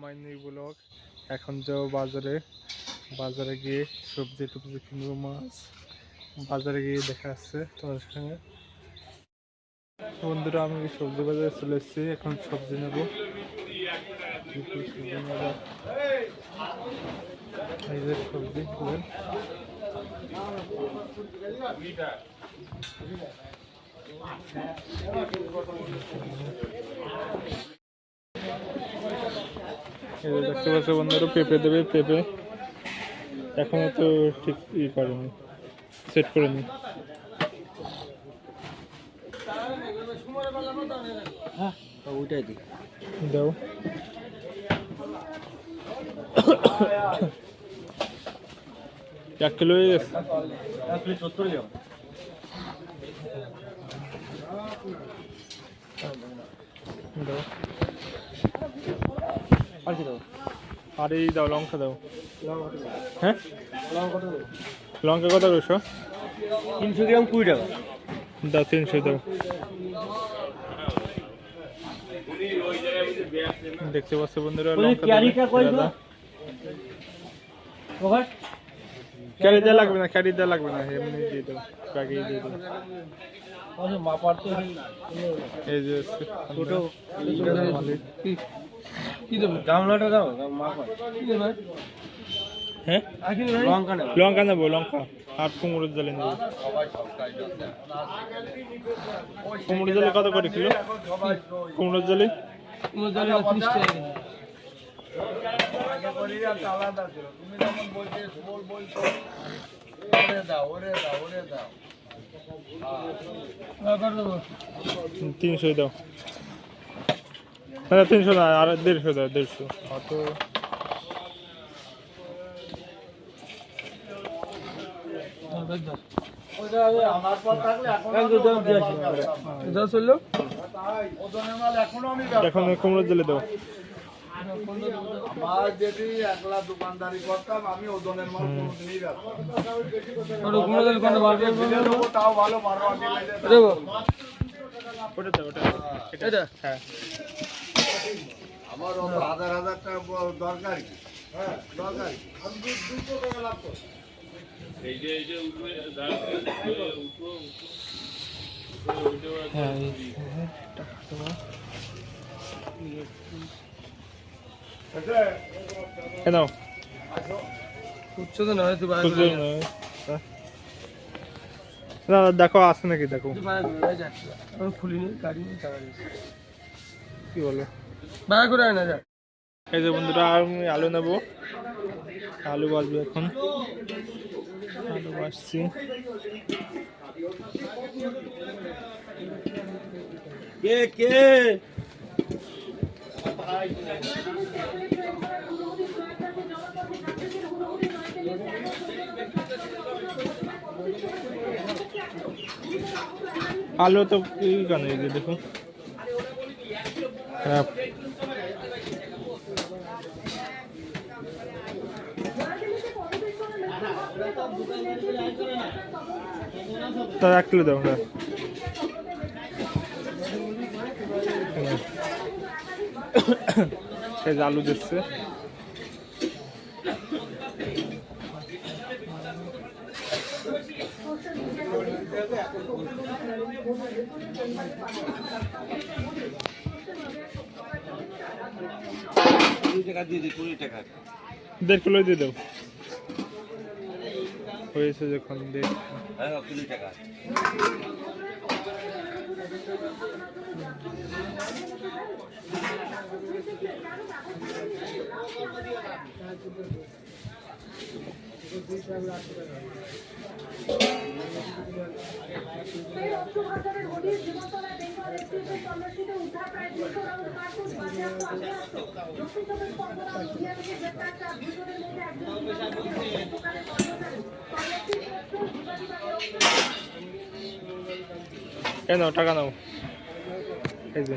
মাইনি block এখন যাও বাজারে। বাজারে গিয়ে সবজি টবজি কিনবো, মাছ। বাজারে গিয়ে দেখা আসছে তোমার সঙ্গে। বন্ধুরা, আমি সবজি বাজারে চলে এসেছি। এখন সবজি নেব। সবজি নেবেন। দেখতে পাচ্ছ বন্ধুরা, পেঁপে দেবে, পেঁপে। এখনও তো ঠিক ই করেনি, সেট করেনি। ওইটাই দি দাও। এক কিলো হয়ে দাও। আর কি দাও? আর এই দাও লঙ্কা দাও। হ্যাঁ? লঙ্কা কত রয়েছো তিনশো গ্রাম কুড়ি টাকা। দাও তিনশো দাও। দেখতে পাচ্ছ বন্ধুরা লঙ্কা ক্যারি দেওয়া লাগবে না ক্যারি দেওয়া লাগবে না এমনি দিয়ে দেবো ব্যাগে দিয়ে দেবো মাপার তো এই যে ছোট। কি দেবো? গামলাটা দাও মাপার কি দেবে? হ্যাঁ? লঙ্কা নেবে। লঙ্কা নেব লঙ্কা। আর কুমড়োর জলে নেব। কুমড়োর জলে কত করে কিলো? কুমড়োর জলে? তিনশো দাও। না তিনশো না আর দেড়শো দাও দেড়শো। অত এখন কুমড়োর জলে দাও আমার যেটি একলা দোকানদারি করতাম আমি ওজনের মাল কোনোদিনই রাখতাম তাও ভালো ওটা ওটা এটা। হ্যাঁ। আমার অত হাজার হাজার টাকা দরকার কি হ্যাঁ দরকার? আমি দুশো টাকা লাভ করব। হ্যাঁ টাকা দেবো এ নাও খুচরো নয়। হ্যাঁ। না দেখো আছে নাকি দেখো কি বলো এই যে বন্ধুরা আমি আলু নেব। আলু বাজবে এখন। আলু বাজছি। কে কে? আলু তো ই কেন এই যে দেখো। হ্যাঁ তা এক কিলো দাও হ্যাঁ। আলু দিচ্ছে। কুড়ি টাকা দিয়ে দিই কুড়ি টাকা। দেড় কিলো দিয়ে দাও। হয়েছে যখন দেড় হ্যাঁ কুড়ি টাকা। নাও টাকা নাও। এই যে।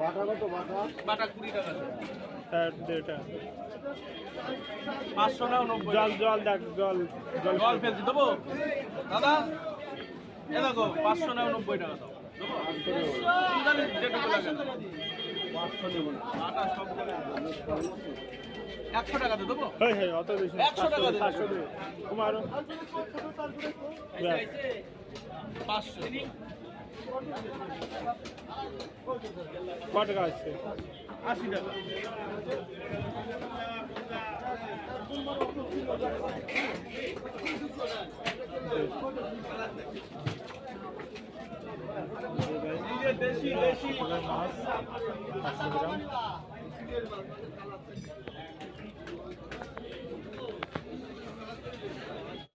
বাটা কত বাটা বাটা কুড়ি টাকা দেবে। তার দে এটা পাঁচশো নাও নব্বই? জল জল দেখ জল জল জল ফেলছি। দেবো? দাদা? এ দেখো পাঁচশো নাও নব্বই টাকা দাও। একশো টাকা দেবো? অত বেশি না। 100 টাকা দে। সাতশো দে কুমার ব্যাস। পাঁচশো। ক টাকা আসছে আশি টাকা। দেশি দেশি মাছ